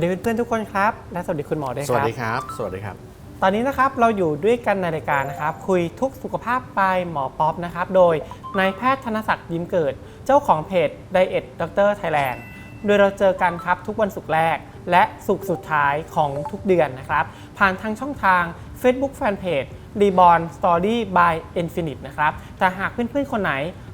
สวัสดีเพื่อนๆทุกคนครับ และสวัสดีคุณหมอด้วยสควัสรับดีครับ สวัสดีครับ ตอนนี้นะครับเราอยู่ด้วยกันในรายการนะครับ คุยทุกสุขภาพไปหมอป๊อปนะครับ โดยนายแพทย์ธนศักดิ์ยิ้มเกิด เจ้าของเพจ Diet Doctor Thailand โดยเราเจอกันครับทุกวันศุกร์แรก และศุกร์สุดท้ายของทุกเดือนนะครับ ผ่านทางช่องทาง Facebook Fanpage Reborn Story by Infinite นะครับ แต่หากเพื่อนๆ คนไหน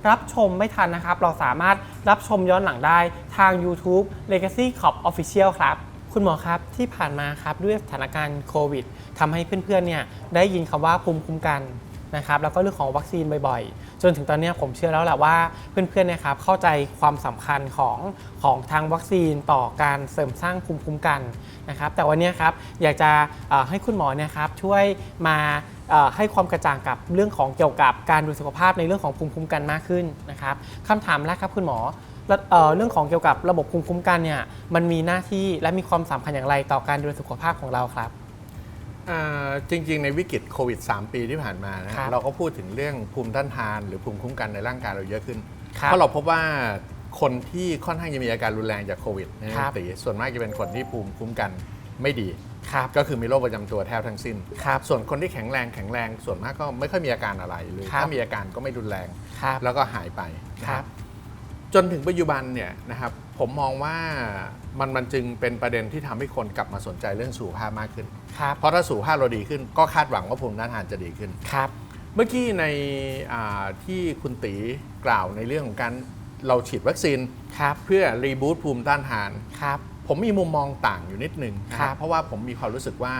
รับชมไม่ทันนะครับ เราสามารถรับชมย้อนหลังได้ทาง YouTube Legacy Cop Official ครับ คุณหมอครับที่ผ่านมาครับด้วยสถานการณ์โควิดทำให้เพื่อนๆเนี่ยได้ยินคำว่าภูมิคุ้มกันนะครับแล้วก็เรื่องของวัคซีนบ่อยๆ จนถึงตอนนี้ผมเชื่อแล้วแหละว่าเพื่อนๆนะครับเข้าใจความสำคัญของของทางวัคซีนต่อการเสริมสร้างภูมิคุ้มกันนะครับแต่วันนี้ครับอยากจะให้คุณหมอเนี่ยครับช่วยมาให้ความกระจ่างกับเรื่องของเกี่ยวกับการดูสุขภาพในเรื่องของภูมิคุ้มกันมากขึ้นนะครับคำถามแรกครับคุณหมอ แล้วเอ่อเรื่องของเกี่ยวกับระบบภูมิคุ้มกันเนี่ยมันมีหน้าที่และมีความสำคัญอย่างไรต่อการดูแลสุขภาพของเราครับ อ่าจริง ๆ ในวิกฤตโควิด 3 ปีที่ผ่านมานะครัฮะบเราก็พูดถึงเรื่องภูมิต้านทาน หรือภูมิคุ้มกันในร่างกายเราเยอะขึ้นครับเพราะเราพบว่าคนที่ค่อนข้างจะมีอาการรุนแรงจากโควิดนะคฮะรับตีส่วนมากจะเป็นคนที่ภูมิคุ้มกันไม่ดี ครับก็คือมีโรคประจำตัวแทบทั้งสิ้น ครับ ส่วนคนที่แข็งแรงแข็งแรงส่วนมากก็ไม่ค่อยมีอาการอะไรหรือครับ ถ้ามีอาการก็ไม่รุนแรง ครับ แล้วก็หายไปนะคครัรับบ จนถึงปัจจุบันเนี่ยนะครับผมมองว่ามันมันจึงเป็นประเด็นที่ทำให้คนกลับมาสนใจเรื่องสุขภาพมากขึ้นครับเพราะถ้าสุขภาพเราดีขึ้น ก็คาดหวังว่าภูมิต้านทานจะดีขึ้นครับ เมื่อกี้ในอ่าที่คุณตีกล่าวในเรื่องของการเราฉีดวัคซีนครับเพื่อรีบูตภูมิต้านทานครับผมมีมุมมองต่างอยู่นิดนึงนะคครัรับบเพราะว่าผมมีความรู้สึกว่า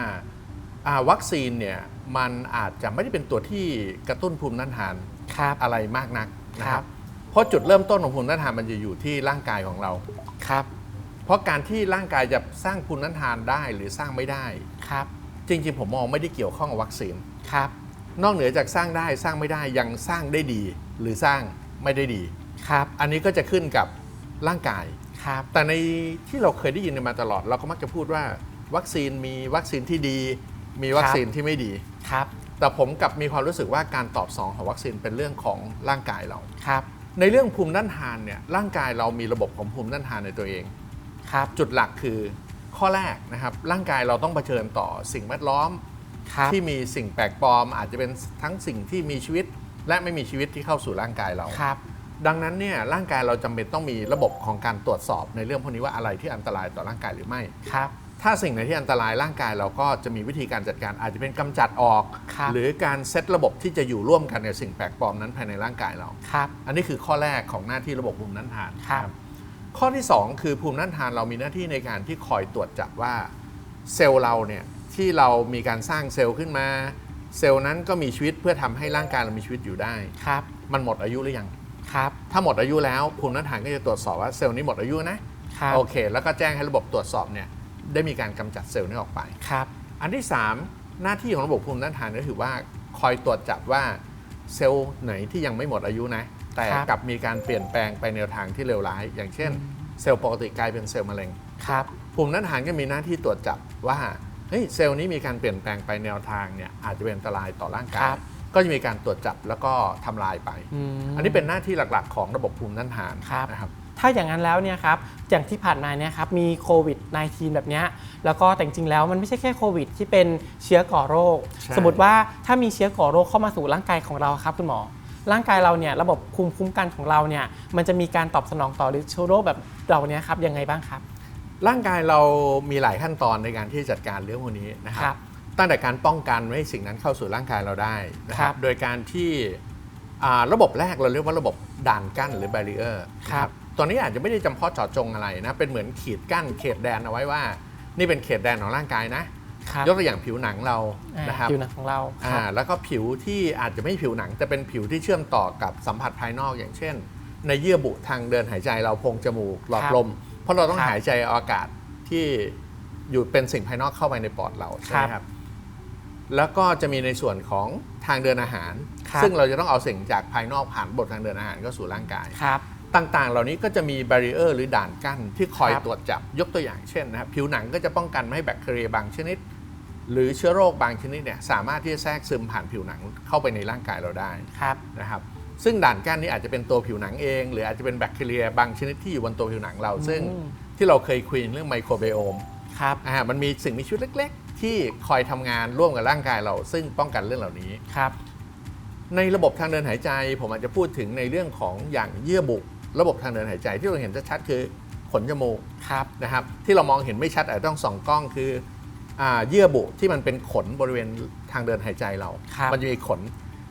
อ่าวัคซีนเนี่ยมันอาจจะไม่ได้เป็นตัวที่กระตุ้นภูมิต้านทานครับอะไรมากนักนะคครัรับบเพ ราะจุดเริ่มต้นของภูมิต้านทานมันจะอยู่ที่ร่างกายของเรา ครับ เพราะการที่ร่างกายจะสร้างภูมิต้านทานได้หรือสร้างไม่ได้ ครับ จริงๆ ผมมองไม่ได้เกี่ยวข้องกับวัคซีน ครับ นอกเหนือจากสร้างได้สร้างไม่ได้ยังสร้างได้ดี หรือสร้างไม่ได้ดี ครับ อันนี้ก็จะขึ้นกับร่างกาย ครับ แต่ในที่เราเคยได้ยินกันมาตลอด เราก็มักจะพูดว่าวัคซีนมีวัคซีนที่ดี มีวัคซีนที่ไม่ดี ครับ แต่ผมกลับมีความรู้สึกว่าการตอบสนองของวัคซีนเป็นเรื่องของร่างกายเรา ครับ ในเรื่องภูมิต้านทานเนี่ยร่างกายเรามีระบบของภูมิต้านทานในตัวเอง ครับ จุดหลักคือข้อแรกนะครับ ร่างกายเราต้องเผชิญต่อสิ่งแวดล้อม ครับ ที่มีสิ่งแปลกปลอม อาจจะเป็นทั้งสิ่งที่มีชีวิต และไม่มีชีวิตที่เข้าสู่ร่างกายเรา ครับ ดังนั้นเนี่ยร่างกายเราจำเป็นต้องมีระบบของการตรวจสอบในเรื่องพวกนี้ว่าอะไรที่อันตรายต่อร่างกายหรือไม่ ครับ ถ้าสิ่งไหนที่อันตรายร่างกายเราก็จะมีวิธีการจัดการอาจจะเป็นกำจัดออกครับหรือการเซตระบบที่จะอยู่ร่วมกันกับสิ่งแปลกปลอมนั้นภายในร่างกายเราครับอันนี้คือข้อแรกของหน้าที่ระบบภูมิต้านทานครับนะข้อที่ 2 คือภูมิต้านทานเรามีหน้าที่ในการที่คอยตรวจจับว่าเซลล์เราเนี่ยที่เรามีการสร้างเซลล์ขึ้นมา เซลล์นั้นก็มีชีวิตเพื่อทำให้ร่างกายเรามีชีวิตอยู่ได้ครับมันหมดอายุหรือยังครับถ้าหมดอายุแล้วภูมิต้านทานก็จะตรวจสอบว่าเซลล์นี้หมดอายุนะครับโอเค แล้วก็แจ้งให้ระบบตรวจสอบเนี่ย ได้มีการกำจัดเซลล์นี้ออกไปครับอันที่ 3 หน้าที่ของระบบภูมิต้านทานก็คือว่าคอยตรวจจับว่าเซลล์ไหนที่ยังไม่หมดอายุนะ แต่ครับกลับมีการเปลี่ยนแปลงไปแนวทางที่เลวร้าย อย่างเช่น เซลล์ปกติกลายเป็นเซลล์มะเร็งครับภูมิต้านทานก็มีหน้าที่ตรวจจับว่าเฮ้ยเซลล์นี้มีการเปลี่ยนแปลงไปแนวทางเนี่ยอาจจะเป็นอันตรายต่อร่างกาครัยบก็จะมีการตรวจจับแล้วก็ทำลายไปอืมอันนี้เป็นหน้าที่หลักๆ ของระบบภูมิต้านทานครับนะครับ ถ้าอย่างนั้นแล้วเนี่ยครับอย่างที่ผ่านมาเนี่ยครับมีโควิด -19 แบบเนี้ยแล้วก็แต่จริงๆแล้วมันไม่ใช่แค่โควิด ที่เป็นเชื้อก่อโรคใช่สมมติว่าถ้ามีเชื้อก่อโรคเข้ามาสู่ร่างกายของเราครับคุณหมอ ร่างกายเราเนี่ยระบบภูมิคุ้มกันของเราเนี่ยมันจะมีการตอบสนองต่อเชื้อโรคแบบเราเนี่ยครับยังไงบ้างครับ ร่างกายเรามีหลายขั้นตอนในการที่จะจัดการเรื่องพวกนี้นะคครัรับบตั้งแต่การป้องกันไม่ให้สิ่งนั้นเข้าสู่ร่างกายเราได้นะคครัรับบโดยการที่อ่าระบบแรกเราเรียกว่าระบบด่านกั้นหรือ barrier ครับ ตอนนี้อาจจะไม่ได้จำเพาะเจาะจงอะไรนะ เป็นเหมือนขีดกั้นเขตแดนเอาไว้ว่า นี่เป็นเขตแดนของร่างกายนะ ครับยกตัวอย่างผิวหนังเราอ่านะครับผิวหนังของเราคอ่ารับ แล้วก็ผิวที่อาจจะไม่ผิวหนัง แต่เป็นผิวที่เชื่อมต่อกับสัมผัสภายนอกอย่างเช่น ในเยื่อบุทางเดินหายใจเราโพรงจมูกหลอดครับลม เพราะเราต้องครับหายใจเอาอากาศที่อยู่เป็นสิ่งภายนอกเข้าไปในปอดเราใช่ไหมครับครับแล้วก็จะมีในส่วนของทางเดินอาหาร ครับ ซึ่งเราจะต้องเอาสิ่งจากภายนอกผ่านระบบทางเดินอาหารเข้าสู่ร่างกาย ครับ ต่างๆ เหล่านี้ก็จะมี b บ r ร i เออร์หรือด่านกั้นที่คอยครับ ตรวจจับยกตัวอย่างเช่นนะครับผิวหนังก็จะป้องกันไม่ให้แบคทีเรียบางชนิด หรือเชื้อโรคบางชนิดเนี่ยสามารถที่จะแทรกซึมผ่านผิวหนังเข้าไปในร่างกายเราได้ ครับ นะครับซึ่งด่านกั้นนี้อาจจะเป็นตัวผิวหนังเอง หรืออาจจะเป็นแบคทีเรียบางชนิดที่อยู่บนตัวผิวหนังเรา ซึ่งอืมที่เราเคยคุยเรื่องไมโครไบโอมครับ อ่ามันมีสิ่งมีชีวิตเล็ก ๆ ที่คอยทำงานร่วมกับร่างกายเรา ซึ่งป้องกันเรื่องเหล่านี้ ครับ ในระบบทางเดินหายใจ ผมอาจจะพูดถึงในเรื่องของอย่างเยื่อบุ ระบบทางเดินหายใจที่เราเห็นชัดๆคือขนจมูกครับนะครับ ที่เรามองเห็นไม่ชัดอาจจะต้องส่องกล้องคืออ่าเยื่อบุที่มันเป็นขนบริเวณทางเดินหายใจเราครับมันจะมีขน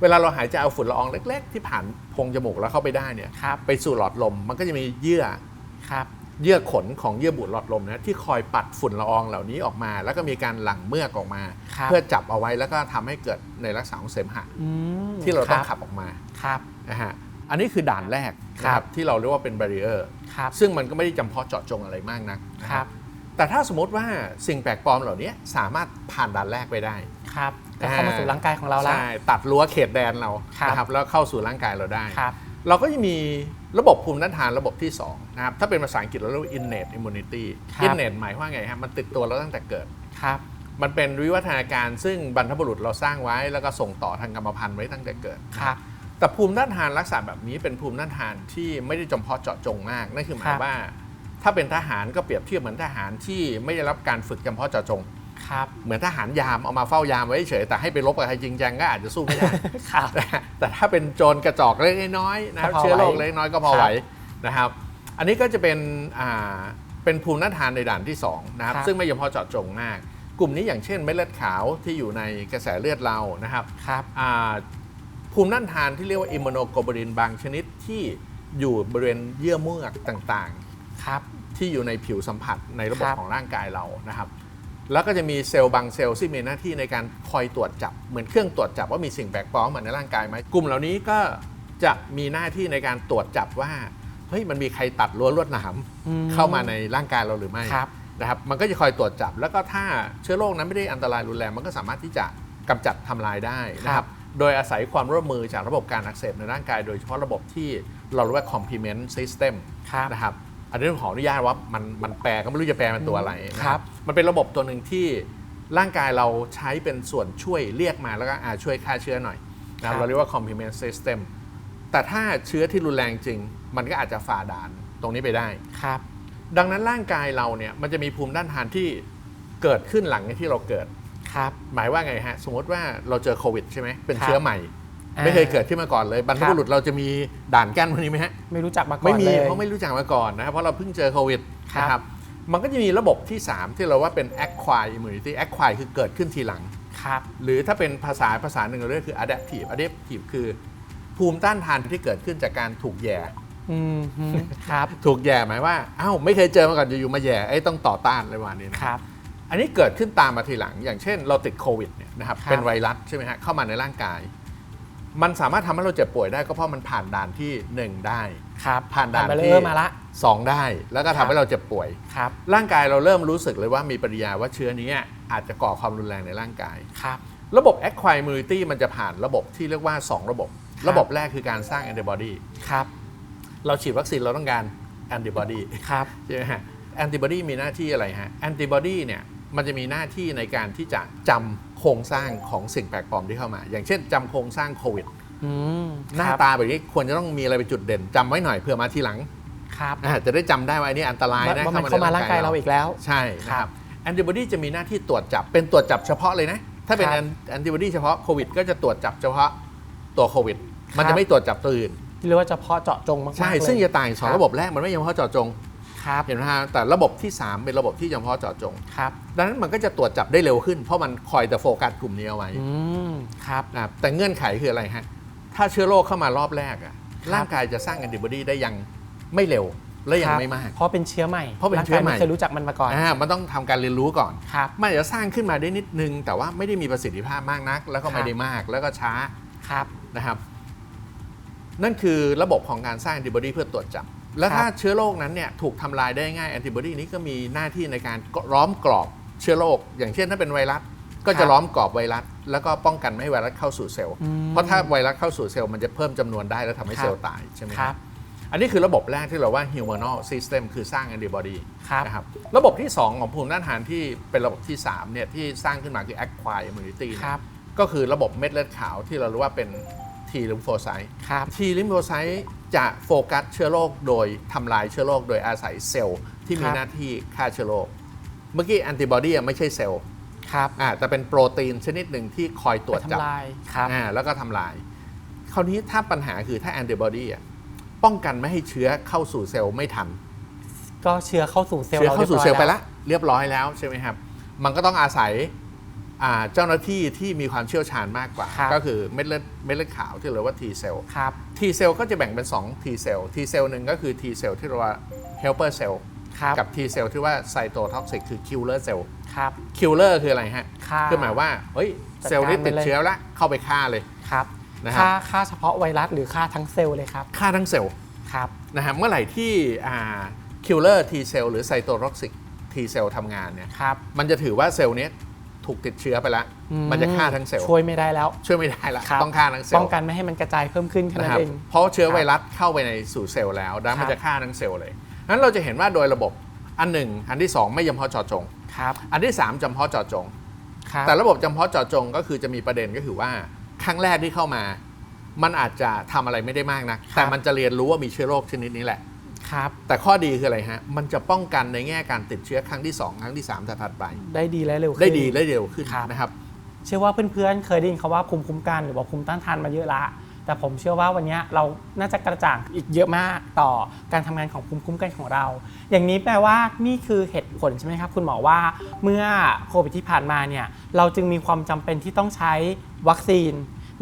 เวลาเราหายใจเอาฝุ่นละอองเล็ก ๆ ที่ผ่านโพรงจมูกแล้วเข้าไปได้เนี่ยครับไปสู่หลอดลม มันก็จะมีเยื่อครับเยื่อขนของเยื่อบุหลอดลมนะที่คอยปัดฝุ่นละอองเหล่านี้ออกมา แล้วก็มีการหลั่งเมือกออกมาครับเพื่อจับเอาไว้แล้วก็ทำให้เกิดในลักษณะของเสมหะอืมที่เราต้องคขับออกมาครับนะฮะ อันนี้คือด่านแรกนะคครัรับบที่เราเรียกว่าเป็น barrier ครับซึ่งมันก็ไม่ได้จำเพาะเจาะจงอะไรมากนักนะคครัรับบแต่ถ้าสมมติว่าสิ่งแปลกปลอมเหล่านี้สามารถผ่านด่านแรกไปได้ครับก็เข้ามาสู่ร่างกายของเราแล้วใช่ตัดรั้วเขตแดนเราครับนะครับแล้วเข้าสู่ร่างกายเราได้ครับเราก็จะมีระบบภูมิต้านทานระบบที่2นะครับถ้าเป็นภาษาอังกฤษเราเรียกว่า innate immunity ครับ innate หมายว่าไงฮะมันติดตัวเราตั้งแต่เกิดครับมันเป็นวิวัฒนาการซึ่งบรรพบุรุษเราสร้างไว้ แล้วก็ส่งต่อทางกรรมพันธุ์ไว้ตั้งแต่เกิดครับ แต่ภูมิต้านทานลักษณะแบบนี้เป็นภูมิต้านทานที่ไม่ได้จำเพาะเจาะจงมากนั่นคือหมาคยรับว่า ถ้าเป็นทหารก็เปรียบเทียบเหมือนทหารที่ไม่ได้รับการฝึกจำเพาะเจาะจง ครับ เหมือนทหารยามเอามาเฝ้ายามไว้เฉยแต่ให้ไปรบกับใครจริงจังก็อาจจะสู้ไม่ได้ ครับ แต่ถ้าเป็นโจรกระจอกเล็กน้อยนะครับก็พอไหวเชื้อโรคเล็กน้อยก็พอครับไหวนะครับ อันนี้ก็จะเป็นอ่าเป็นภูมิต้านทานในด่านที่สองนะครับครับ ซึ่งไม่เฉพาะเจาะจงมาก กลุ่มนี้อย่างเช่นเม็ดเลือดขาวที่อยู่ในกระแสเลือดเรานะครับครับ อ่า ภูมิต้านทานที่เรียกว่าอิมมูโนโกลบูลินบางชนิดที่อยู่บริเวณเยื่อเมือกต่างครับๆที่อยู่ในผิวสัมผัสในระบบครับของร่างกายเรานะครับ แล้วก็จะมีเซลล์บางเซลล์ที่มีหน้าที่ในการคอยตรวจจับ เหมือนเครื่องตรวจจับว่ามีสิ่งแปลกปลอมมาในร่างกายไหมกลุ่มเหล่านี้ก็จะมีหน้าที่ในการตรวจจับว่าเฮ้ยมันมีใครตัดรั้วลวดหนามอืมเข้ามาในร่างกายเราหรือไม่ครับนะครับ มันก็จะคอยตรวจจับ แล้วก็ถ้าเชื้อโรคนั้นไม่ได้อันตรายรุนแรงมันก็สามารถที่จะกำจัดทำลายได้นะคครัรับบ โดยอาศัยความร่วมมือจากระบบการอักเสบในร่างกาย โดยเฉพาะระบบที่เราเรียกว่า complement system ครับนะครับอันนี้ต้องขออนุญาตว่ามันมันแปลก็ไม่รู้จะแปลเป็นตัวอะไรนะครับ มันเป็นระบบตัวหนึ่งที่ร่างกายเราใช้เป็นส่วนช่วยเรียกมาแล้วก็อ่าช่วยฆ่าเชื้อหน่อยนะคครัรับบเราเรียกว่า complement system แต่ถ้าเชื้อที่รุนแรงจริง มันก็อาจจะฝ่าด่านตรงนี้ไปได้ครับ ดังนั้นร่างกายเราเนี่ยมันจะมีภูมิต้านทานที่เกิดขึ้นหลังจากที่เราเกิด ครับ หมายว่าไงฮะ สมมติว่าเราเจอโควิดใช่ไหมเป็นครับเชื้อใหม่อ่าไม่เคยเกิดขึ้นมาก่อนเลยบรรพบุรุษเราจะมีด่านกั้นพวกนี้ไหมฮะไม่รู้จักมาก่อนไม่มีเลยเพราะไม่รู้จักมาก่อนนะครับเพราะเราเพิ่งเจอโควิดครับนะครับมันก็จะมีระบบที่ 3 ที่เราว่าเป็น acquired immunity acquired คือเกิดขึ้นทีหลังครับหรือถ้าเป็นภาษาภาษาหนึ่งเราเรียกคือ adaptive adaptive คือภูมิต้านทานที่เกิดขึ้นจากการถูกแย่อืมฮึครับ ถูกแย่หมายว่าอ้าวไม่เคยเจอมาก่อนอยู่ๆมาแย่ไอ้ยต้องต่อต้านอะไรประมาณนี้นะครับ อันนี้เกิดขึ้นตามมาทีหลัง อย่างเช่น เราติดโควิดเนี่ยนะครับครับ เป็นไวรัสใช่ไหมฮะเข้ามาในร่างกาย มันสามารถทำให้เราเจ็บป่วยได้ก็เพราะมันผ่านด่านที่1ได้ ครับผ่านด่านไปที่เริ่มมาละ2ได้ แล้วก็ครัทำบ ให้เราเจ็บป่วย ครับร่างกายเราเริ่มรู้สึกเลยว่ามีปฏิกิริยาว่าเชื้อนี้อาจจะก่อความรุนแรงในร่างกาย ครับ ระบบ acquired immunity มันจะผ่านระบบที่เรียกว่า 2 ระบบระบบแรกคือการสร้าง antibody ครับเราฉีดวัคซีนเราต้องการ antibody ครับ ใช่ไหมฮะแอนติบอดีมีหน้าที่อะไรฮะแอนติบอดีเนี่ย มันจะมีหน้าที่ในการที่จะจำโครงสร้างของสิ่งแปลกปลอมที่เข้ามา อย่างเช่นจำโครงสร้างโควิดอืมหน้าครับตาแบบนี้ควรจะต้องมีอะไรเป็นจุดเด่นจำไว้หน่อยเผื่อมาทีหลังครับอ่าจะได้จำได้ว่าอันนี้อันตรายนะว่ามันเข้ามาร่างกายเราอีกแล้ว ใช่นะคครัรับบแอนติบอดีจะมีหน้าที่ตรวจจับเป็นตรวจจับเฉพาะเลยนะ ถ้าเป็นครับแอนติบอดีเฉพาะโควิด ก็จะตรวจจับเฉพาะตัวโควิด มันครัจะบไม่ตรวจจับตัวอื่นที่เรียกว่าเฉพาะเจาะจงมากๆใช่เลยซึ่งจะต่างสองครับระบบแรกมันไม่เฉพาะเจาะจง ครับเห็นไหมฮะแต่ระบบที่ 3 เป็นระบบที่เฉพาะเจาะจงครับดังนั้นมันก็จะตรวจจับได้เร็วขึ้น เพราะมันคอยจะโฟกัสกลุ่มนี้เอาไว้อืมครับ นะครับแต่เงื่อนไขคืออะไรฮะถ้าเชื้อโรคเข้ามารอบแรกอะร่างกายจะสร้างแอนติบอดีได้ยังไม่เร็วและยังครับไม่มาก เพราะเป็นเชื้อใหม่เพราะเป็นเชื้อใหม่างกายไเคยรู้จักมันมาก่อนอ่ามันต้องทำการเรียนรู้ก่อน ครับ มันอาจจะสร้างขึ้นมาได้นิดนึง แต่ว่าไม่ได้มีประสิทธิภาพมากนัก แล้วก็ครับไม่ได้มากแล้วก็ช้าครับ นะครับ นั่นคือระบบของการสร้างแอนติบอดีเพื่อตรวจจับ แล้วครับถ้าเชื้อโรคนั้นเนี่ยถูกทำลายได้ง่ายแอนติบอดีนี้ก็มีหน้าที่ในการล้อมกรอบเชื้อโรคอย่างเช่นถ้าเป็นไวรัสก็จะล้อมกรอบไวรัสแล้วก็ป้องกันไม่ให้ไวรัสเข้าสู่เซลล์อืมเพราะถ้าไวรัสเข้าสู่เซลล์มันจะเพิ่มจำนวนได้แล้วทำให้ครับเซลล์ตายใช่ไหมครับ อันนี้คือระบบแรกที่เราว่า humanal system คือสร้างแอนติบอดีครับนะครับ ระบบที่ 2 ของภูมิต้านทานที่เป็นระบบที่3เนี่ยที่สร้างขึ้นมาคือ acquired immunity เนี่ยครับก็คือระบบเม็ดเลือดขาวที่เรารู้ว่าเป็น T lymphocyte ครับ T lymphocyte จะโฟกัสเชื้อโรคโดยทำลายเชื้อโรคโดยอาศัยเซลล์ที่มีครับหน้าที่ฆ่าเชื้อโรค เมื่อกี้แอนติบอดีไม่ใช่เซลล์ครับอ่าแต่เป็นโปรตีนชนิดหนึ่งที่คอยตรวจไปจับทำลายครับอ่าแล้วก็ทำลาย คราวนี้ถ้าปัญหาคือถ้าแอนติบอดีอะป้องกันไม่ให้เชื้อเข้าสู่เซลล์ไม่ทันก็เชื้อเข้าสู่เซลล์เชื้อเราเข้าสู่เซลล์ไปรียบร้อยแล้วเรียบร้อยแล้วใช่ไหมครับ มันก็ต้องอาศัยอ่า เจ้าหน้าที่ที่มีความเชี่ยวชาญมากกว่าครับก็คือเม็ดเลือดเม็ดเลือดขาวที่เรียกว่า T เซลล์ครับ T เซลล์ก็จะแบ่งเป็น 2 T เซลล์ T เซลล์หนึ่งก็คือ T เซลล์ที่เรียกว่า helper cell ครับกับ T เซลล์ที่ว่า cytotoxic คือ killer cell ครับ killer คืออะไรฮะฆ่าคือหมายว่าเฮ้ยจัดการเซลล์นี้ไปติดเลยเชื้อแล้วเข้าไปฆ่าเลยครับนะครับฆ่าฆ่าเฉพาะไวรัสหรือฆ่าทั้งเซลล์เลยครับฆ่าทั้งเซลล์ครับนะฮะเมื่อไหร่ที่อ่า killer T เซลล์หรือ cytotoxic T เซลล์ทำงานเนี่ยครับมันจะถือว่าเซลล์เนี้ย ถูกติดเชื้อไปแล้วอืมันจะฆ่าทั้งเซลล์ ช่วยไม่ได้แล้ว ช่วยไม่ได้ละครับ ต้องฆ่าทั้งเซลป้องล์กันไม่ให้มันกระจายเพิ่มขึ้นแค่นะนั้คนรับเอง เพราะเชื้อครับไวรัสเข้าไปในสู่เซลล์แล้วดังนั้นมันครับ จะฆ่าทั้งเซลล์เลยนั้นเราจะเห็นว่าโดยระบบอันหนึ่ง อันที่สองไม่จำเพาะเจาะจง ครับอันที่สามจำเพาะเจาะจง ครับแต่ระบบจำเพาะเจาะจงก็คือจะมีประเด็นก็คือว่าครั้งแรกที่เข้ามา มันอาจจะทำอะไรไม่ได้มากนะแต่มันจะเรียนรู้ว่ามีเชื้อโรคชนิดนี้แหละ ครับ แต่ข้อดีคืออะไรฮะ มันจะป้องกันในแง่การติดเชื้อครั้งที่ 2 ครั้งที่3ถัดๆไป ได้ดีและเร็วขึ้นได้ดีและเร็วขึ้นครับนะครับ เชื่อว่าเพื่อนๆ เคยได้ยินคำว่าภูมิคุ้มกันหรือว่าภูมิต้านทานมาเยอะละ แต่ผมเชื่อว่าวันนี้เราน่าจะกระจ่างอีกเยอะมากต่อการทำงานของภูมิคุ้มกันของเรา อย่างนี้แปลว่านี่คือเหตุผลใช่ไหมครับ คุณหมอว่าเมื่อโควิดที่ผ่านมาเนี่ยเราจึงมีความจำเป็นที่ต้องใช้วัคซีน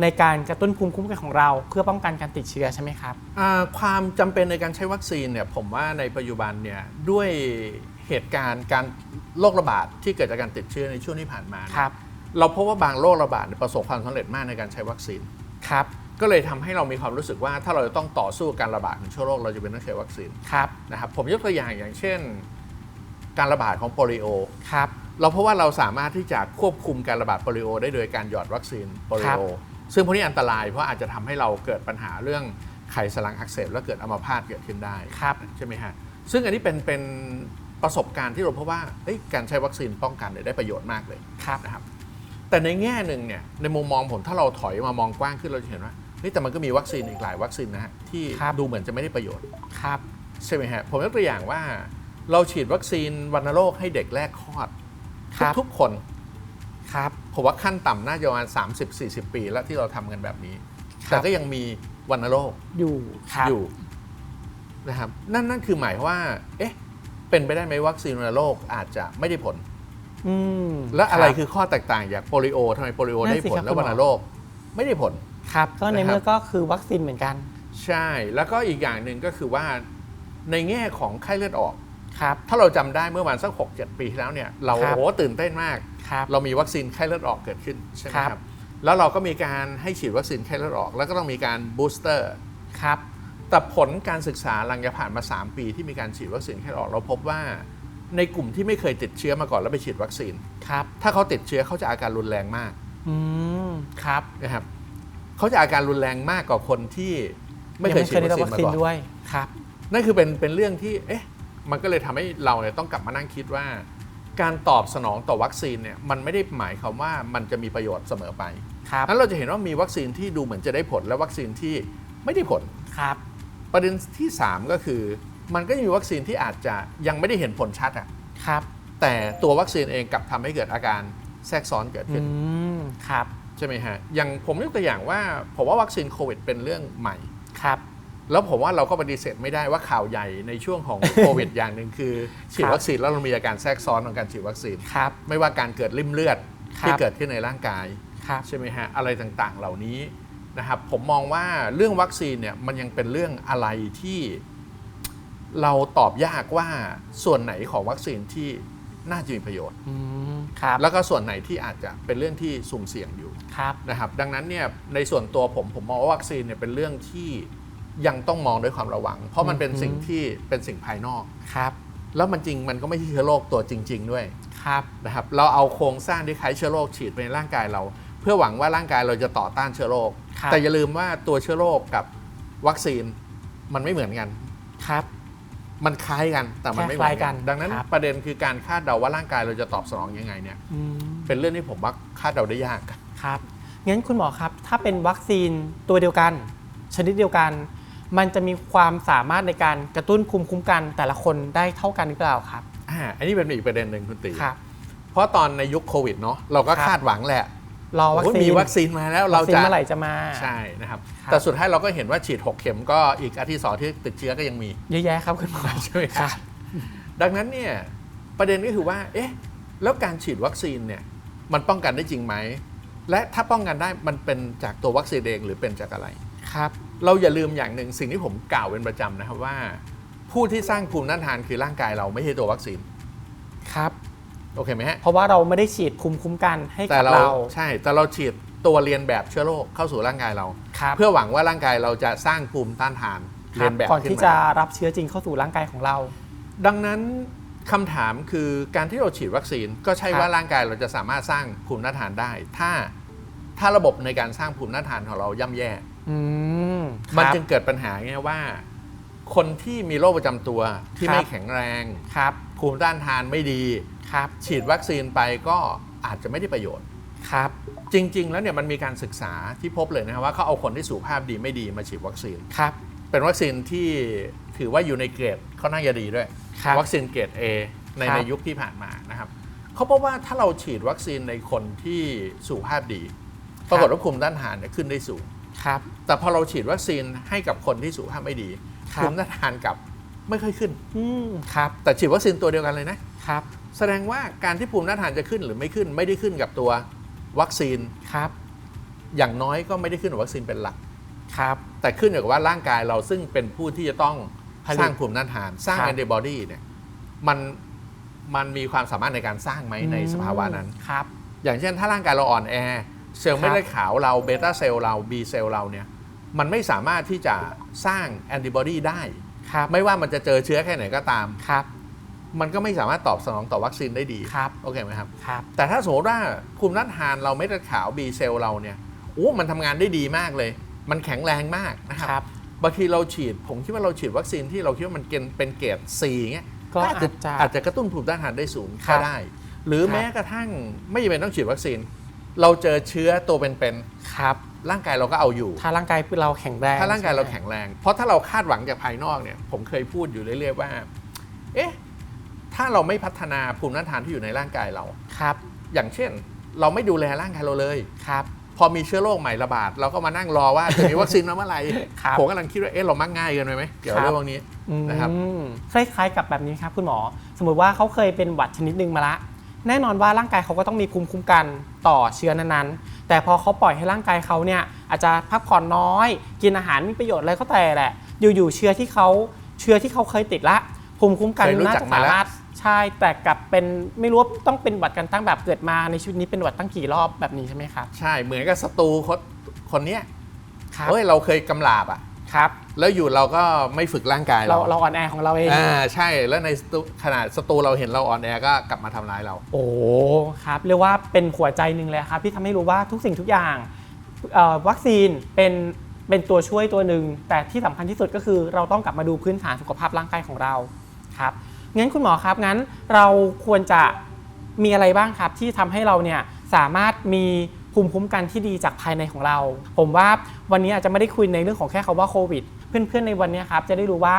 ในการกระตุ้นภูมิคุ้มกันของเรา เพื่อป้องกันการติดเชื้อใช่ไหมครับ อ่าความจำเป็นในการใช้วัคซีนเนี่ยผมว่าในปัจจุบันเนี่ยด้วยเหตุการณ์การโรคระบาดที่เกิดจากการติดเชื้อในช่วงที่ผ่านมาเนี่ยครับ เราพบว่าบางโรคระบาดเนี่ยประสบความสำเร็จมากในการใช้วัคซีน ครับ ก็เลยทำให้เรามีความรู้สึกว่าถ้าเราจะต้องต่อสู้กับการระบาดของเชื้อโรคเราจะเป็นต้องใช้วัคซีนครับ นะครับผมยกตัวอย่างอย่างเช่น การระบาดของโปลิโอ ครับ เราเพราะว่าเราสามารถที่จะควบคุมการระบาดโปลิโอได้โดยการหยอดวัคซีนโปลิโอ ซึ่งพวกนี้อันตรายเพราะอาจจะทำให้เราเกิดปัญหาเรื่องไขสันหลังอักเสบและเกิดอัมพาตเกิดขึ้นได้ครับใช่ไหมฮะซึ่งอันนี้เป็นเป็นประสบการณ์ที่เราพบว่าเอ้ยการใช้วัคซีนป้องกันเนี่ยได้ประโยชน์มากเลยครับนะครับ แต่ในแง่หนึ่งเนี่ยในมุมมองผมถ้าเราถอยมามองกว้างขึ้นเราจะเห็นว่าเฮ้ยแต่มันก็มีวัคซีนอีกหลายวัคซีนนะฮะที่ครับดูเหมือนจะไม่ได้ประโยชน์ครับใช่ไหมฮะผมยกตัวอย่างว่าเราฉีดวัคซีนวัณโรคให้เด็กแรกคลอดครับทุกๆคน ครับผมว่าขั้นต่ำน่าจะประมาณ 30-40 ปีแล้วที่เราทำกันแบบนี้ ครับ แต่ก็ยังมีวัณโรคอยู่ครับ อยู่นะครับนั่นนั่นคือหมายว่า เอ๊ะ เป็นไปได้ไหมวัคซีนวัณโรคอาจจะไม่ได้ผล อืมและอะไรบคือข้อแตกต่างจากโปลิโอทำไมโปลิโอนั่นได้สิผลครับแล้วคุณหมอวัณโรคไม่ได้ผล ครับ ก็ในนะครับเมื่อก็คือวัคซีนเหมือนกันใช่ แล้วก็อีกอย่างหนึ่งก็คือว่าในแง่ของไข้เลือดออก ครับ ถ้าเราจำได้เมื่อวันสัก6 7ปีที่แล้วเนี่ย เราครับ โอ้โหตื่นเต้นมาก ครับเรามีวัคซีนไข้เลือดออกเกิดขึ้นใช่ไหมคครัรับ บ แล้วเราก็มีการให้ฉีดวัคซีนไข้เลือดออก แล้วก็ต้องมีการบูสเตอร์ ครับ แต่ผลการศึกษาหลังจากผ่านมา 3 ปีที่มีการฉีดวัคซีนไข้เลือดออก เราพบว่าในกลุ่มที่ไม่เคยติดเชื้อมาก่อนแล้วไปฉีดวัคซีน ครับถ้าเขาติดเชื้อเขาจะอาการรุนแรงมากอืมครับนะครับเขาจะอาการรุนแรงมากกว่าคนที่ไม่เคยงฉีดได้วัรัคบซีนวัคซีนมาก่อน ด้วยครับ นั่นคือเป็นเป็นเรื่องที่ เอ๊ะ มันก็เลยทำให้เราเนี่ยต้องกลับมานั่งคิดว่า การตอบสนองต่อวัคซีนเนี่ยมันไม่ได้หมายความว่ามันจะมีประโยชน์เสมอไปครับนั้นเราจะเห็นว่ามีวัคซีนที่ดูเหมือนจะได้ผลและวัคซีนที่ไม่ได้ผลครับ ประเด็นที่ 3 ก็คือ มันก็มีวัคซีนที่อาจจะยังไม่ได้เห็นผลชัดอะครับ แต่ตัววัคซีนเองกลับทำให้เกิดอาการแทรกซ้อนเกิดอืขึ้นมครับใช่ไหมฮะอย่างผมยกตัวอย่างว่าผมว่าวัคซีนโควิดเป็นเรื่องใหม่ครับ แล้วผมว่าเราก็ปฏิเสธไม่ได้ว่าข่าวใหญ่ในช่วงของโควิดอย่างหนึ่งคือฉีดครับวัคซีนแล้วเรามีอาการแทรกซ้อนของการฉีดวัคซีนครับไม่ว่าการเกิดริ่มเลือดครับที่เกิดขึ้นในร่างกายครับใช่ไหมฮะอะไรต่างๆเหล่านี้นะครับผมมองว่าเรื่องวัคซีนเนี่ยมันยังเป็นเรื่องอะไรที่เราตอบยากว่าส่วนไหนของวัคซีนที่น่าจะมีประโยชน์อืมครับแล้วก็ส่วนไหนที่อาจจะเป็นเรื่องที่สุ่มเสี่ยงอยู่ครับนะครับ ดังนั้นเนี่ยในส่วนตัวผมผมมองว่าวัคซีนเนี่ยเป็นเรื่องที่ ยังต้องมองด้วยความระวัง เพราะมันเป็นอือหือสิ่งที่เป็นสิ่งภายนอกครับ แล้วมันจริงมันก็ไม่ใช่เชื้อโรคตัวจริง ๆ ด้วยครับนะครับเราเอาโครงสร้างที่คล้ายเชื้อโรคฉีดไปในร่างกายเรา เพื่อหวังว่าร่างกายเราจะต่อต้านเชื้อโรคครับแต่อย่าลืมว่าตัวเชื้อโรคกับวัคซีนมันไม่เหมือนกันครับ มันคล้ายกันแต่มันไม่เหมือนแค่คล้ายกักันนดังนั้นครับประเด็นคือการคาดเดาว่าร่างกายเราจะตอบสนองยังไงเนี่ยอืมเป็นเรื่องที่ผมว่าคาดเดาได้ยากครับงั้นคุณหมอครับ ถ้าเป็นวัคซีนตัวเดียวกัน ชนิดเดียวกัน มันจะมีความสามารถในการกระตุ้นภูมิคุ้มกันแต่ละคนได้เท่ากันหรือเปล่าครับ อ่าอันนี้เป็นอีกประเด็นหนึ่งคุณตีครับ เพราะตอนในยุคโควิดเนาะเราก็ครับคาดหวังแหละรอวัคโอ้ยซีนมีวัคซีนมาแล้วเราวัคซีนจะเมื่อไหร่จะมาใช่นะครับครับ แต่สุดท้ายเราก็เห็นว่าฉีด 6 เข็มก็อีกอาทิตย์สองที่ติดเชื้อก็ยังมีเยอะแยะครับคุณหมอใช่ไหมครับดังนั้นเนี่ยประเด็นก็คือว่า เอ๊ะ แล้วการฉีดวัคซีนเนี่ยมันป้องกันได้จริงไหม และถ้าป้องกันได้มันเป็นจากตัววัคซีนเองหรือเป็นจากอะไรครับ เราอย่าลืมอย่างหนึ่งสิ่งที่ผมกล่าวเป็นประจำนะครับว่า ผู้ที่สร้างภูมิต้านทานคือร่างกายเราไม่ใช่ตัววัคซีนครับ โอเคไหมฮะ เพราะว่าเราไม่ได้ฉีดภูมิคุ้มกันให้แต่กับเราเราใช่ แต่เราฉีดตัวเรียนแบบเชื้อโรคเข้าสู่ร่างกายเรา ครับ เพื่อหวังว่าร่างกายเราจะสร้างภูมิต้านทานคเรีรัยนแบบก่อนขึ้ที่นจะมารับเชื้อจริงเข้าสู่ร่างกายของเรา ดังนั้นคำถามคือการที่เราฉีดวัคซีนก็ใช่ครับว่าร่างกายเราจะสามารถสร้างภูมิต้านทานได้ ถ้าถ้าระบบในการสร้างภูมิต้านทานของเราย่ำแย่อื มมันครับจึงเกิดปัญหาไงว่า คนที่มีโรคประจำตัวที่ครับไม่แข็งแรง ครับภูมิต้านทานไม่ดี ครับฉีดวัคซีนไปก็อาจจะไม่ได้ประโยชน์ ครับจริง ๆ แล้วเนี่ยมันมีการศึกษาที่พบเลยนะครับว่าเขาเอาคนที่สุขภาพดีไม่ดีมาฉีดวัคซีน ครับ เป็นวัคซีนที่ถือว่าอยู่ในเกรดเขาน่าจะดีด้วย ครับวัคซีนเกรด A ในครับ ในยุคที่ผ่านมานะครับเขาพบว่าถ้าเราฉีดวัคซีนในคนที่สุขภาพดี ปรากฏว่าภูมิต้านทานเนี่ยขึ้นได้สูง ครับ แต่พอเราฉีดวัคซีนให้กับคนที่สุขภาพไม่ดีครับ ภูมิต้านทานกลับไม่ค่อยขึ้น อืมครับแต่ฉีดวัคซีนตัวเดียวกันเลยนะครับแสดงว่าการที่ภูมิต้านทานจะขึ้นหรือไม่ขึ้น ไม่ได้ขึ้นกับตัววัคซีน ครับอย่างน้อยก็ไม่ได้ขึ้นกับวัคซีนเป็นหลัก ครับ แต่ขึ้นอยู่กับว่าร่างกายเราซึ่งเป็นผู้ที่จะต้องผลิตสร้างภูมิต้านทาน สร้างครับ แอนติบอดีเนี่ยมันมันมีความสามารถในการสร้างไหมในสภาวะนั้น ครับ อย่างเช่นถ้าร่างกายเราอ่อนแอ เซลล์ครับไม่ได้ขาวเราเบต้าเซลล์เราบีเซลล์เราเนี่ย มันไม่สามารถที่จะสร้างแอนติบอดีได้ ครับไม่ว่ามันจะเจอเชื้อแค่ไหนก็ตาม ครับ มันก็ไม่สามารถตอบสนองต่อวัคซีนได้ดีครับ โอเคไหมครับ ครับ แต่ถ้าสมมติว่าภูมิต้านทานเราเม็ดเลือดขาว B เซลล์เราเนี่ยโอ้มันทำงานได้ดีมากเลย มันแข็งแรงมากนะครับครับ บางทีเราฉีด ผมคิดว่าเราฉีดวัคซีนที่เราคิดว่ามันเกณฑ์เป็นเกรด C เงี้ยก็อาจจะอาจจะอาจจะกระตุ้นภูมิต้านทานได้สูงครัก็บได้ หรือครับ แม้กระทั่งไม่จำเป็นต้องฉีดวัคซีน เราเจอเชื้อตัวเป็นครับๆ ร่างกายเราก็เอาอยู่ ถ้าร่างกายเราแข็งแรง ถ้าร่างกายเราใช่ไหมแข็งแรง เพราะถ้าเราคาดหวังจากภายนอกเนี่ย ผมเคยพูดอยู่เรื่อยๆว่า เอ๊ะ ถ้าเราไม่พัฒนาภูมิต้านทานที่อยู่ในร่างกายเรา ครับ อย่างเช่น เราไม่ดูแลร่างกายเราเลย ครับ พอมีเชื้อโรคใหม่ระบาด เราก็มานั่งรอว่าจะมีวัคซีนมาเมื่อไหร่ครับผมกำลังคิดว่า เอ๊ะ เรามักง่ายเกินไปไหมเกี่ยวกับครับเรื่องพวกนี้นะครับอืมคล้ายๆกับแบบนี้ครับคุณหมอ สมมุติว่าเขาเคยเป็นหวัดชนิดหนึ่งมาละ แน่นอนว่าร่างกายเขาก็ต้องมีภูมิคุ้มกันต่อเชื้อนั้นๆ แต่พอเขาปล่อยให้ร่างกายเขาเนี่ยอาจจะพักผ่อนน้อย กินอาหารมีประโยชน์อะไรก็แต่แหละ อยู่ๆเชื้อที่เขาเชื้อที่เขาเคยติดละ ภูมิคุ้มกันเคยรู้น่าจักจะมาสาแล้วมารถใช่แต่กลับเป็นไม่รู้ว่าต้องเป็นหวัดกันตั้งแบบเกิดมาในชีวิตนี้เป็นหวัดตั้งกี่รอบแบบนี้ใช่ไหมครับใช่เหมือนกับศัตรูคนคนเนี้ยครับเฮ้ยเราเคยกำลาบอะ ครับ แล้วอยู่เราก็ไม่ฝึกร่างกายเราเราเราอ่อนแอของเราเอง อ่าใช่แล้วในศัตรูขนาดศัตรูเราเห็นเราอ่อนแอก็กลับมาทำร้ายเรา โอ้ครับเรียกว่าเป็นหัวใจหนึ่งเลยครับที่ทำให้รู้ว่าทุกสิ่งทุกอย่างเอ่อวัคซีนเป็นเป็นตัวช่วยตัวหนึ่งแต่ที่สำคัญที่สุดก็คือเราต้องกลับมาดูพื้นฐานสุขภาพร่างกายของเราครับงั้นคุณหมอครับงั้นเราควรจะมีอะไรบ้างครับที่ทำให้เราเนี่ยสามารถมี ภูมิคุ้มกันที่ดีจากภายในของเรา ผมว่าวันนี้อาจจะไม่ได้คุยในเรื่องของแค่คาว่าโควิด เพื่อนๆในวันนี้ครับจะได้รู้ว่า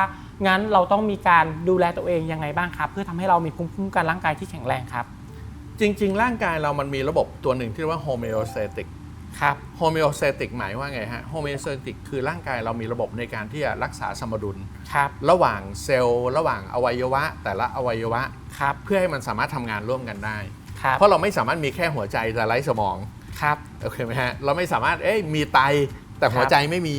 งั้นเราต้องมีการดูแลตัวเองยังไงบ้างครับ เพื่อทำให้เรามีภูมิคุ้มกันร่างกายที่แข็งแรงครับ จริง ๆ ร่างกายเรามันมีระบบตัวหนึ่งที่เรียกว่าโฮม e o อ t ติกครับโฮม e o อ t ติกหมายว่าไงฮะโฮม e o อ t ติกคือร่างกายเรามีระบบในการที่จะรักษาสมดุลครับระหว่างเซลล์ระหว่างอวัยวะ แต่ละอวัยวะครับเพื่อให้มันสามารถทำงานร่วมกันได้ครับเพราะเราไม่สามารถมีแค่หัวใจแต่ไร้สมอง ครับโอเคไหมฮะเราไม่สามารถเอ้ยมีไตแต่หัวใจไม่มี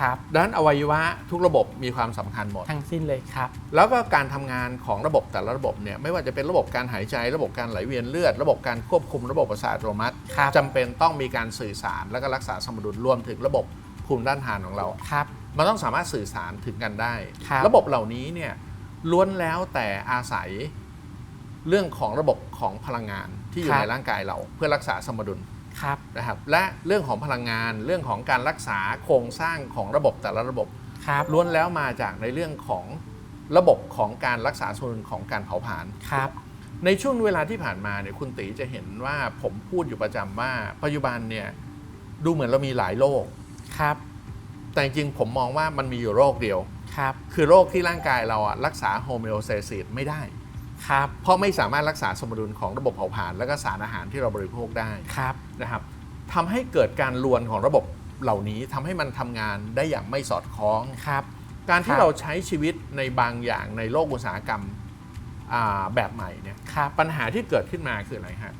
ครับดังนั้นอวัยวะทุกระบบมีความสำคัญหมดทั้งสิ้นเลยครับ แล้วก็การทำงานของระบบแต่ละระบบเนี่ยไม่ว่าจะเป็นระบบการหายใจ ระบบการไหลเวียนเลือด ระบบการควบคุมระบบประสาทอัตโนมัติครับจำเป็นต้องมีการสื่อสารและก็รักษาสมดุลรวมถึงระบบภูมิต้านทานของเราครับมันต้องสามารถสื่อสารถึงกันได้ครับระบบเหล่านี้เนี่ยล้วนแล้วแต่อาศัยเรื่องของระบบของพลังงานที่อยู่ในร่างกายเราเพื่อรักษาสมดุล ครับนะครับและเรื่องของพลังงานเรื่องของการรักษาโครงสร้างของระบบแต่ละระบบครับล้วนแล้วมาจากในเรื่องของระบบของการรักษาสมดุลของการเผาผลาญครับ ในช่วงเวลาที่ผ่านมาเนี่ยคุณตีจะเห็นว่าผมพูดอยู่ประจำว่าปัจจุบันเนี่ยดูเหมือนเรามีหลายโรคครับ แต่จริงๆผมมองว่ามันมีอยู่โรคเดียวครับคือโรคที่ร่างกายเราอะรักษาโฮเมโอสเตซิสไม่ได้ ครับเพราะไม่สามารถรักษาสมดุลของระบบเผาผลาญและก็สารอาหารที่เราบริโภคได้ครับนะครับทำให้เกิดการลวนของระบบเหล่านี้ทำให้มันทำงานได้อย่างไม่สอดคล้องครับ การคที่รับเราใช้ชีวิตในบางอย่างในโลกอุตสาหกรรมอ่าแบบใหม่เนี่ยครับปัญหาที่เกิดขึ้นมาคืออะไรฮะ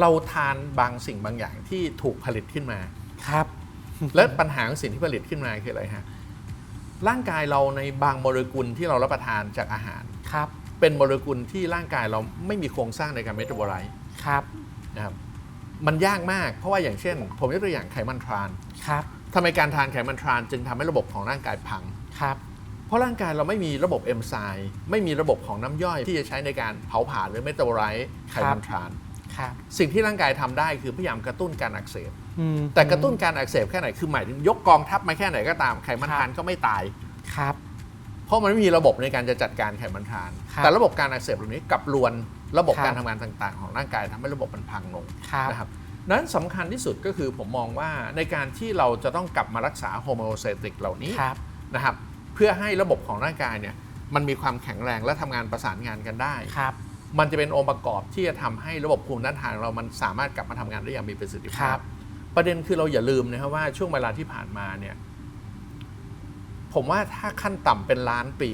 เราทานบางสิ่งบางอย่างที่ถูกผลิตขึ้นมาครับ และปัญหาของสิ่งที่ผลิตขึ้นมาคืออะไรฮะร่างกายเราในบางโมเลกุลที่เรารับประทานจากอาหาร ครับเป็นโมเลกุลที่ร่างกายเราไม่มีโครงสร้างในการเมตาบอไลซ์ครับนะครับมันยากมากเพราะว่าอย่างเช่น ผมยกตัวอย่างไขมันทรานครับทำไมการทานไขมันทรานจึงทำให้ระบบของร่างกายพังครับเพราะร่างกายเราไม่มีระบบเอนไซม์ไม่มีระบบของน้ำย่อยที่จะใช้ในการเผาผลาญหรือเมตาบอไลซ์ไขมันทรานครับสิ่งที่ร่างกายทำได้คือพยายามกระตุ้นการอักเสบอืมแต่กระตุ้นการอักเสบแค่ไหนคือหมายถึงยกกองทัพมาแค่ไหนก็ตามไขมันทรานก็ไม่ตายครับ เพราะมันไม่มีระบบในการจะจัดการไขมันทราน ครับแต่ระบบการอักเสบตรงนี้กลับลวนระบบครับ การทำงานต่างๆ ของร่างกายทำให้ระบบมันพังลงครับ นะครับนั้นสำคัญที่สุดก็คือผมมองว่าในการที่เราจะต้องกลับมารักษาโฮโมสเตติกเหล่านี้ครับ นะครับเพื่อให้ระบบของร่างกายเนี่ยมันมีความแข็งแรงและทำงานประสานงานกันได้ ครับ มันจะเป็นองค์ประกอบที่จะทำให้ระบบภูมิต้านทานของเรามันสามารถกลับมาทำงานได้อย่างมีประสิทธิคภารัพ บประเด็นคือเราอย่าลืมนะครับว่าช่วงเวลาที่ผ่านมาเนี่ย ผมว่าถ้าขั้นต่ำเป็นล้านปี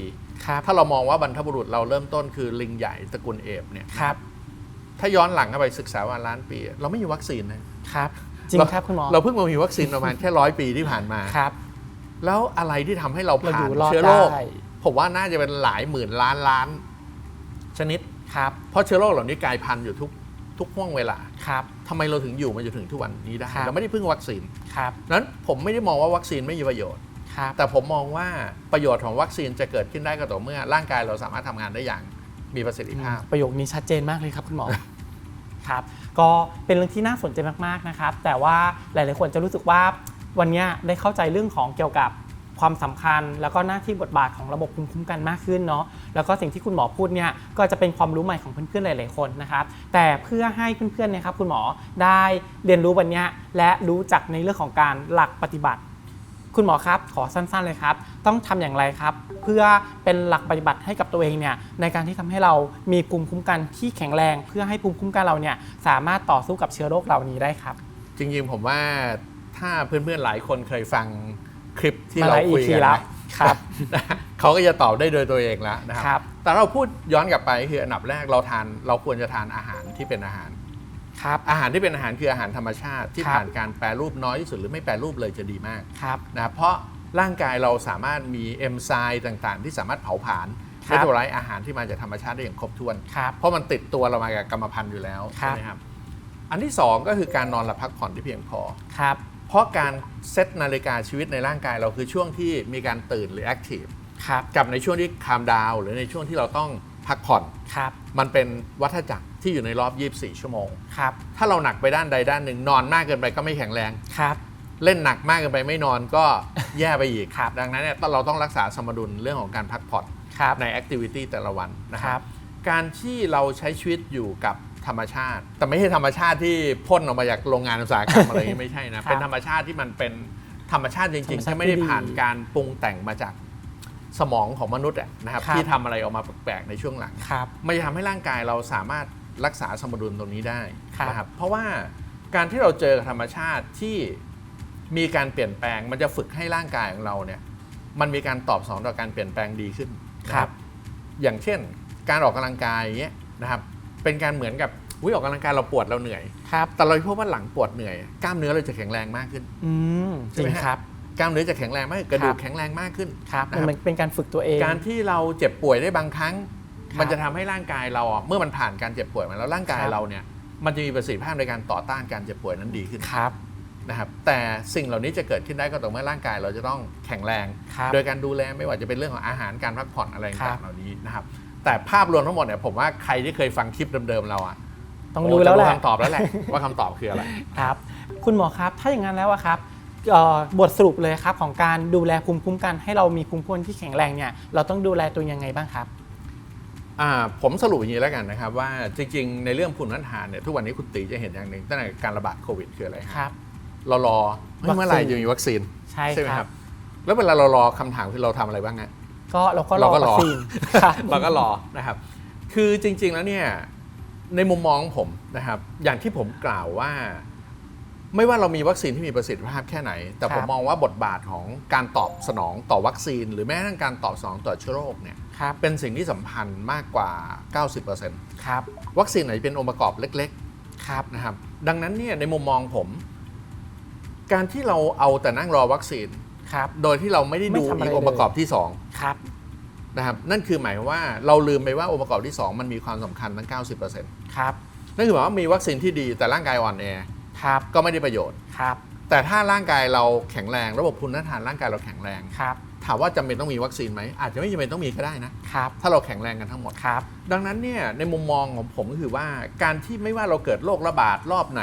ครับถ้าเรามองว่าบรรพบุรุษเราเริ่มต้นคือลิงใหญ่ตระกูลเอฟเนี่ย ครับถ้าย้อนหลังเข้าไปศึกษาว่าล้านปี เราไม่มีวัคซีนนะครับ จริงครับคุณหมอเราเพิ่งมามีวัคซีนประมาณแค่ร้อยปีที่ผ่านมา ครับ แล้วอะไรที่ทำให้เราเราผ่าอนยู่รอดเชื้อโรค ได้ผมว่าน่าจะเป็นหลายหมื่นล้านล้าน ชนิด ครับเพราะเชื้อโรคเหล่านี้กลายพันธุ์อยู่ทุกทุกห่วงเวลาครับทำไมเราถึงอยู่มาจนถึงทุกวันนี้ได้ ครับ เราไม่ได้พึ่งวัคซีนครับ นั้นผมไม่ได้มองว่าวัคซีนไม่มีประโยชน์ ครับแต่ผมมองว่าประโยชน์ของวัคซีนจะเกิดขึ้นได้ก็ต่อเมื่อ ร่างกายเราสามารถทำงานได้อย่างมีประสิทธิภาพ ประโยคนี้ชัดเจนมากเลยครับคุณหมอครับก็เป็นเรื่องที่น่าสนใจมากๆนะครับ แต่ว่าหลาย ๆ คนจะรู้สึกว่าวันเนี้ยได้เข้าใจเรื่องของเกี่ยวกับความสำคัญ แล้วก็หน้าที่บทบาทของระบบภูมิคุ้มกันมากขึ้นเนาะแล้วก็สิ่งที่คุณหมอพูดเนี่ยก็จะเป็นความรู้ใหม่ของเพื่อนๆหลาย ๆ คนนะครับ แต่เพื่อให้เพื่อนๆเนี่ยครับคุณหมอได้เรียนรู้วันเนี้ยและรู้จักในเรื่องของการหลักปฏิบัติ คุณหมอครับ ขอสั้นๆเลยครับ ต้องทำอย่างไรครับ เพื่อเป็นหลักปฏิบัติให้กับตัวเองเนี่ยในการที่ทำให้เรามีภูมิคุ้มกันที่แข็งแรง เพื่อให้ภูมิคุ้มกันเราเนี่ยสามารถต่อสู้กับเชื้อโรคเหล่านี้ได้ครับ จริงๆผมว่าถ้าเพื่อนๆหลายคนเคยฟังคลิปที่มาหเราลายคุย EP กันแล้วนะครับเขาก็จะตอบได้โดยตัวเองแล้วนะคครัรับ แต่เราพูดย้อนกลับไปคืออันดับแรกเราทานเราควรจะทานอาหารที่เป็นอาหาร ครับอาหารที่เป็นอาหารคืออาหารธรรมชาติ ที่ครับ ผ่านการแปรรูปน้อยที่สุดหรือไม่แปรรูปเลยจะดีมากครับ นะครับเพราะร่างกายเราสามารถมีเอนไซม์ต่างๆ ที่สามารถเผาผลาญครับเมตาบอไลซ์อาหารที่มาจากธรรมชาติได้อย่างครบถ้วน ครับ เพราะมันติดตัวเรามากับกรรมพันธุ์อยู่แล้วครัใช่บ ไหมครับอันที่สองก็คือการนอนหลับพักผ่อนที่เพียงพอ ครับ เพราะการเซตนาฬิกาชีวิตในร่างกายเราคือช่วงที่มีการตื่นหรือแอคทีฟครับ กับในช่วงที่คามดาวหรือในช่วงที่เราต้องพักผ่อน ครับ มันเป็นวัฏจักรที่อยู่ในรอบ 24 ชั่วโมง ครับ ถ้าเราหนักไปด้านใดด้านหนึ่งนอนมากเกินไปก็ไม่แข็งแรง ครับ เล่นหนักมากเกินไปไม่นอนก็แย่ไปอีก ครับดังนั้นเนี่ยเราต้องรักษาสมดุลเรื่องของการพักผ่อนครับในแอคทิวิตี้แต่ละวันนะคครัรับ บ การที่เราใช้ชีวิตอยู่กับธรรมชาติ แต่ไม่ใช่ธรรมชาติที่พ่นออกมาจากโรงงานอุตสาหกรรมอะไรอย่างนี้ไม่ใช่นะ ครับเป็นธรรมชาติที่มันเป็นธรรมชาติจริงธรรมๆชาติที่ไม่ได้ที่ดีผ่านการปรุงแต่งมาจาก สมองของมนุษย์อะนะครับครับที่ทำอะไรออกมาแปลกๆในช่วงหลังครับมันจะทำให้ร่างกายเราสามารถรักษาสมดุลตรงนี้ได้ครับนะครับเพราะว่าการที่เราเจอกับธรรมชาติที่มีการเปลี่ยนแปลง มันจะฝึกให้ร่างกายของเราเนี่ยมันมีการตอบสนองต่อการเปลี่ยนแปลงดีขึ้นนะครับ อย่างเช่น การออกกำลังกายอย่างเงี้ยนะครับเป็นการเหมือนกับวิออกกำลังกายเราปวดเราเหนื่อยครับแต่เราพบว่าหลังปวดเหนื่อย กล้ามเนื้อเราจะแข็งแรงมากขึ้น อืมจใช่ไหริมงฮะครับ กล้ามเนื้อจะแข็งแรงมากขึ้นกระดูกครับแข็งแรงมากขึ้นครับนะครับมันเป็นการฝึกตัวเอง การที่เราเจ็บป่วยได้บางครั้งครับมันจะทำให้ร่างกายเราอะเมื่อมันผ่านการเจ็บป่วยมาแล้วร่างกายครับเราเนี่ยมันจะมีประสิทธิภาพในการต่อต้านการเจ็บป่วยนั้นดีขึ้นครับนะครับแต่สิ่งเหล่านี้จะเกิดขึ้นได้ก็ต่อเมื่อร่างกายเราจะต้องแข็งแรงครับโดยการดูแลไม่ว่าจะเป็นเรื่องของอาหารการพักผ่อนอะไรครัต่าบงๆเหล่านี้นะครับแต่ภาพรวมทั้งหมดเนี่ยผมว่าใครที่เคยฟังคลิปเดิมๆเราอะต้องโรู้แล้วแหละจะคำตอบแล้วแหละว่าคำตอบคืออะไรครับ คุณหมอครับถ้าอย่างนั้นแล้วอะครับเอ่อ บทสรุปเลยครับของการดูแลภูมิคุ้มกัน ให้เรามีภูมิคุ้มกันที่แข็งแรงเนี่ยเราต้องดูแลตัวยังไงบ้างครับอ่าผมสรุปอย่างนี้แล้วกันนะครับ ว่าจริงๆ ในเรื่องภูมิต้านทานเนี่ยทุกวันนี้คุณตีจะเห็นอย่างหนึ่งตั้งแต่การระบาดโควิดคืออะไรคฮะรับเรารอเฮ้ยวัคซีนเมื่อไหร่จะมีวัคซีนใช่ไหมคครัรับบแล้วเวลาเรารอคำถามคือเราทำอะไรบ้างฮะก็เราก็รเราอก็รอวัคซีนครับเราก็รอนะครับ คือจริง ๆแล้วเนี่ยในมุมมองของผมนะครับ อย่างที่ผมกล่าวว่า ไม่ว่าเรามีวัคซีนที่มีประสิทธิภาพแค่ไหน แต่ผมมองว่าบทบาทของการตอบสนองต่อวัคซีน หรือแม้กระทั่งการตอบสนองต่อเชื้อโรคเนี่ยครับเป็นสิ่งที่สำคัญมากกว่า 90%ครับวัคซีนไหนเป็นองค์ประกอบเล็กครับๆนะครับ ดังนั้นเนี่ยในมุมมองผม การที่เราเอาแต่นั่งรอวัคซีนครับโดยที่เราไม่ได้ไม่ดูทำอะไรอีกองค์ประกอบที่สองครับนะครับนั่นคือหมายความว่าเราลืมไปว่าองค์ประกอบที่ 2 มันมีความสำคัญทั้ง 90%ครับนั่นคือหมายว่ามีวัคซีนที่ดีแต่ร่างกายอ่อนแอ ครับก็ไม่ได้ประโยชน์ ครับ แต่ถ้าร่างกายเราแข็งแรง ระบบภูมิต้านทานร่างกายเราแข็งแรง ครับ ถามว่าจำเป็นต้องมีวัคซีนไหมอาจจะไม่จำเป็นต้องมีก็ได้นะ ครับ ถ้าเราแข็งแรงกันทั้งหมด ครับ ดังนั้นเนี่ยในมุมมองของผมก็คือว่าการที่ไม่ว่าเราเกิดโรคระบาดรอบไหน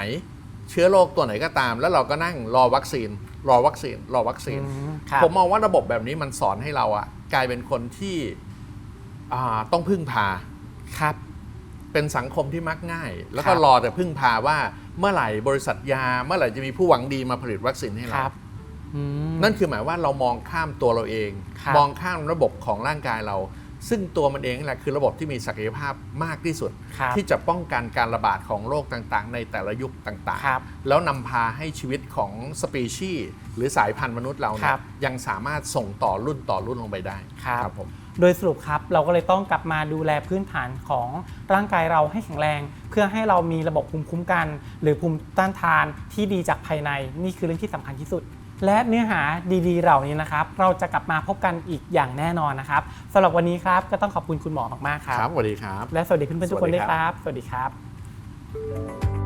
เชื้อโรคตัวไหนก็ตาม แล้วเราก็นั่งรอวัคซีน รอวัคซีน รอวัคซีน อืมครับ ผมมองว่าระบบแบบนี้มันสอนให้เราอะกลายเป็นคนที่อ่าต้องพึ่งพา ครับ เป็นสังคมที่มักง่าย แล้วก็ครับรอแต่พึ่งพาว่าเมื่อไหร่บริษัทยา เมื่อไหร่จะมีผู้หวังดีมาผลิตวัคซีนให้คเรารับอืมนั่นคือหมายว่าเรามองข้ามตัวเราเองครับมองข้ามระบบของร่างกายเรา ซึ่งตัวมันเองนั่นแหละคือระบบที่มีศักยภาพมากที่สุดครับที่จะป้องกันการระบาดของโรคต่างๆ ในแต่ละยุคต่างครับๆแล้วนำพาให้ชีวิตของสปีชีส์หรือสายพันธุ์มนุษย์เราคเนี่รัยบยังสามารถส่งต่อรุ่นต่อรุ่นลงไปได้ครับผม โดยสรุปครับเราก็เลยต้องกลับมาดูแลพื้นฐานของร่างกายเราให้แข็งแรง เพื่อให้เรามีระบบภูมิคุ้มกัน หรือภูมิต้านทานที่ดีจากภายใน นี่คือเรื่องที่สำคัญที่สุด และเนื้อหาดีๆเหล่านี้นะครับ เราจะกลับมาพบกันอีกอย่างแน่นอนนะครับสำหรับวันนี้ครับก็ต้องขอบคุณคุณหมอมากๆครัครับบสวัสดีครับ และสวัสดีเพื่อนๆทุกคนด้วยสวัสดีคครัรับบสวัสดีครับ